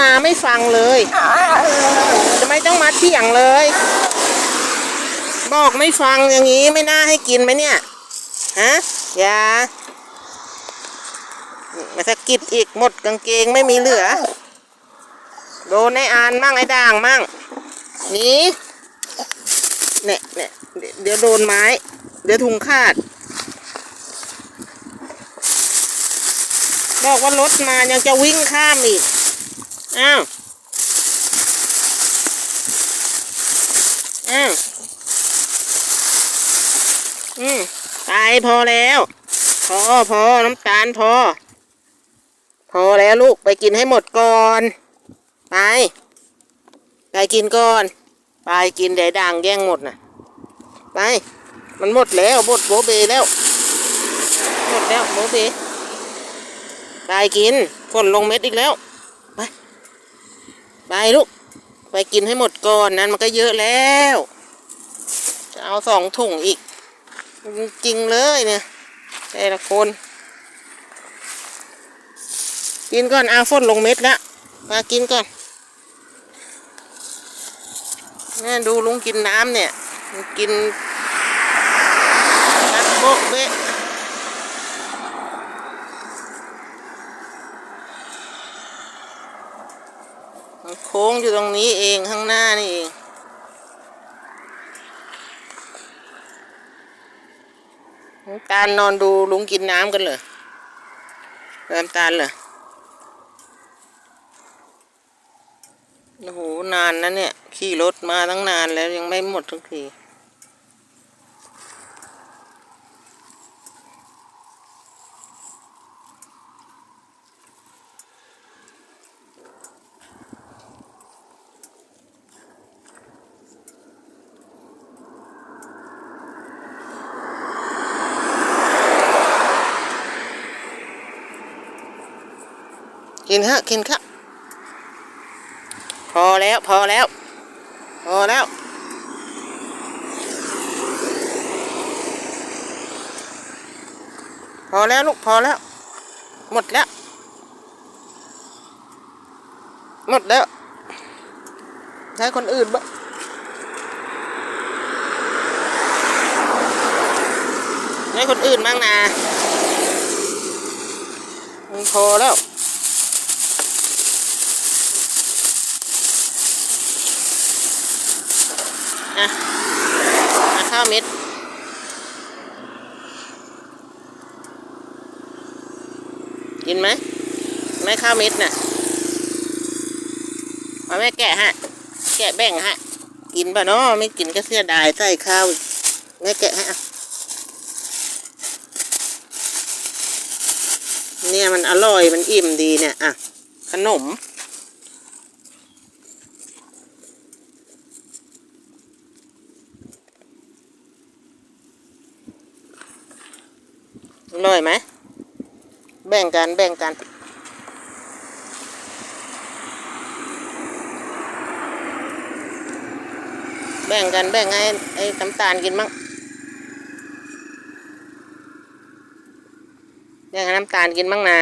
มาไม่ฟังเลยจะไม่ต้องมาเถียงเลย บอกไม่ฟังอย่างนี้ไม่น่าให้กินไหมเนี่ยฮะอย่ามาสะกิดอีกหมดกางเกงไม่มีเหลือ โดนไอ้อานมั่งไอ้ด่างมั่งนีเนี่ยเนี่ยเดี๋ยวเดี๋ยวโดนไม้ เดี๋ยวถุงขาด บอกว่ารถมายังจะวิ่งข้ามอีก อ้าวอ้าวอืมตายพอแล้ว พอพอน้ำตาลพอ พอแล้วลูกไปกินให้หมดก่อน ไป ไปกินก่อน ไปกินเดี๋ยวด่างแย่งหมดนะไป มันหมดแล้วหมดโบเบแล้ว หมดแล้วโบเบไปกินฝนลงเม็ดอีกแล้ว ไปลูก ไปกินให้หมดก่อนนั้นมันก็เยอะแล้ว จะเอาสองถุงอีก จริงเลยเนี่ยแต่ละคน กินก่อนอาฝนลงเม็ดล้วมากินก่อนนี่ดูลุงกินน้ำเนี่ย กินนัดโบะเบะมัน โค้งอยู่ตรงนี้เองข้างหน้านี่เอง ตาลนอนดูลุงกินน้ำกันเหรอน้ำตาลเหรอโอ้โหนานนะเนี่ย ขี่รถมาตั้งนานแล้วยังไม่หมดทุกที กินฮะกินครับพอแล้วพอแล้ว พอแล้ว พอแล้วลูกพอแล้ว หมดแล้ว หมดแล้วใช้คนอื่นบ้างให้คนอื่นบ้างนะพอแล้ว อะข้าวเม็ดกินไหมไม่ข้าวเม็ดน่ะมาแม่แกะฮะ แกะแบ่งฮะ กินป่ะเนาะไม่กินก็เสียดายใส่ข้าวแม่แกะฮะเนี่ยมันอร่อยมันอิ่มดีเนี่ย อะ ขนม อร่อยไหม แบ่งกัน แบ่งกัน แบ่งกัน แบ่งให้ไอ้น้ำตาลกินมั้งแบ่งให้น้ำตาลกินมั้งนะ